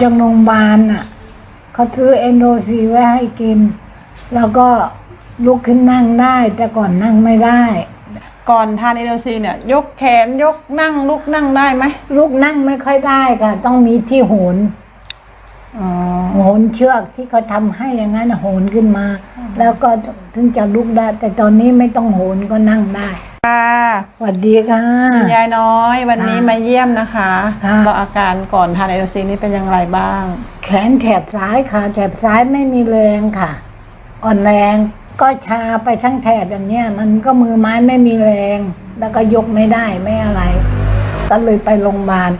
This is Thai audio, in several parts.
จังโรงพยาบาลอะเขาซื้อเอนโดซีไว้ให้กิน แล้วก็ลุกขึ้นนั่งได้ แต่ก่อนนั่งไม่ได้ ก่อนทานเอลซีเนี่ย ยกแขนยกนั่งลุกนั่งได้ไหมลุกนั่งไม่ค่อยได้ค่ะ ต้องมีที่โหนอ๋อโหนเชือกที่เขาทำให้อย่างนั้นโหนขึ้นมา แล้วก็ถึงจะลุกได้ แต่ตอนนี้ไม่ต้องโหนก็นั่งได้ค่ะ สวัสดีค่ะคุณยายน้อยวันนี้ค่ะมาเยี่ยมนะคะค่ะบอกอาการก่อนทานเอลซีนี่เป็นอย่างไรบ้าง แขนแถบซ้ายค่ะแถบซ้ายไม่มีแรงค่ะ อ่อนแรงก็ชาไปทั้งแถบอย่างเนี้ยมันก็มือไม้ไม่มีแรง แล้วก็ยกไม่ได้ไม่อะไร ก็เลยไปโรงพยาบาล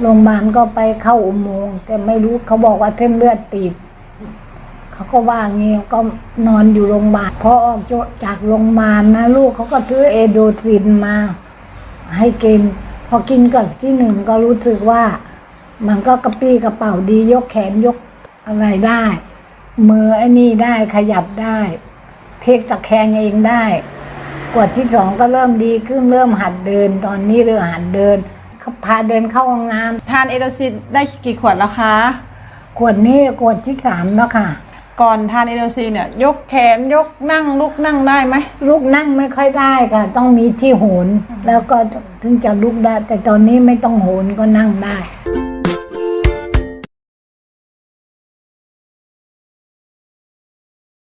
โรงพยาบาลก็ไปเข้าอุโมงค์แต่ไม่รู้เขาบอกว่าเส้นเลือดตีบ เขาก็ว่างี้ก็นอนอยู่โรงพยาบาลพอออกจากโรงพยาบาลนะลูกเขาก็ซื้อเอโดรฟินมา ให้กิน พอกินกับที่หนึ่งก็รู้สึกว่า มันก็กระปี้กระเป๋าดียกแขนยกอะไรได้ มือไอ้นี่ได้ขยับได้ เพกตะแคงเองได้กวดที่สองก็เริ่มดีขึ้นเริ่มหัดเดิน ตอนนี้เริ่มหัดเดินเขาพาเดินเข้าห้องน้ทานเอลซีได้กี่ขวดแล้วคะำขวดนี้ขวดที่สามแล้วค่ะ ก่อนทานเอลซีเนี่ย ยกแขนยกนั่งลุกนั่งได้ไหมลุกนั่งไม่ค่อยได้ค่ะ ต้องมีที่โหน แล้วก็ถึงจะลุกได้ แต่ตอนนี้ไม่ต้องโหนก็นั่งได้